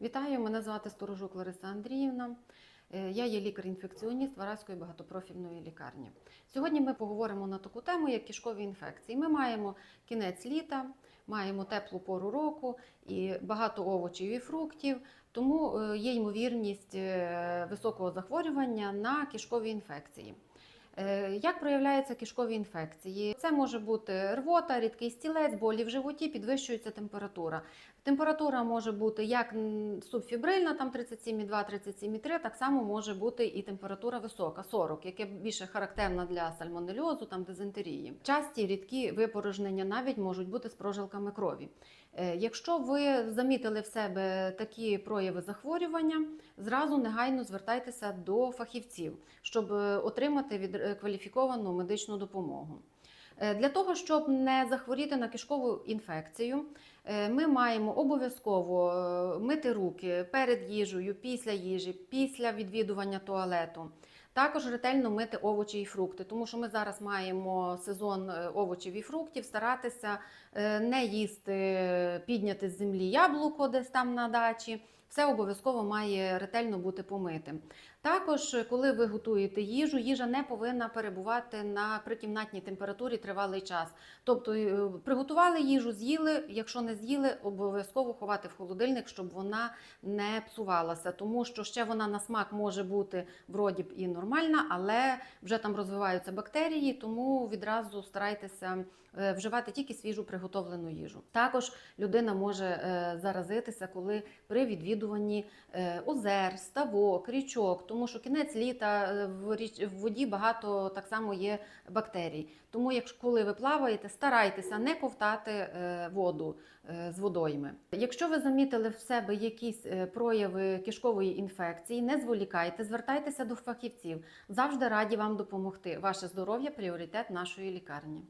Вітаю, мене звати Сторожук Лариса Андріївна. Е, Я є лікар-інфекціоніст Вараської багатопрофільної лікарні. Сьогодні ми поговоримо на таку тему, як кишкові інфекції. Ми маємо кінець літа, маємо теплу пору року і багато овочів і фруктів, тому е, є ймовірність е, високого захворювання на кишкові інфекції. Е, Як проявляються кишкові інфекції? Це може бути рвота, рідкий стілець, болі в животі, підвищується температура. Температура може бути як субфібрильна, там 37,2, 37,3, так само може бути і температура висока, 40, яке більше характерна для сальмонельозу, там дизентерії. Часті рідкі випорожнення навіть можуть бути з прожилками крові. Е, Якщо ви замітили в себе такі прояви захворювання, зразу негайно звертайтеся до фахівців, щоб е, отримати від кваліфіковану медичну допомогу. Е, Для того, щоб не захворіти на кишкову інфекцію, е, ми маємо обов'язково е, мити руки перед їжею, після їжі, після відвідування туалету. Також ретельно мити овочі і фрукти, тому що ми зараз маємо сезон е, овочів і фруктів, старатися е, не їсти підняти з землі яблуко десь там на дачі. Все обов'язково має ретельно бути помитим. Також, е, коли ви готуєте їжу, їжа не повинна перебувати на прикімнатній температурі тривалий час. Тобто е, приготували їжу, з'їли. Якщо не з'їли, обов'язково ховати в холодильник, щоб вона не псувалася, тому що ще вона на смак може бути вроді б і нормальна, але вже там розвиваються бактерії, тому відразу старайтеся е, вживати тільки свіжу приготовлену їжу. Також людина може е, заразитися, коли при відвідуванні е, озер, ставок, річок, тому що кінець літа в воді багато так само є бактерій. Тому, якщо коли ви плаваєте, старайтеся не ковтати воду з водойми. Якщо ви замітили в себе якісь е, прояви кишкової інфекції, не зволікайте, звертайтеся до фахівців. Завжди раді вам допомогти. Ваше здоров'я пріоритет нашої лікарні.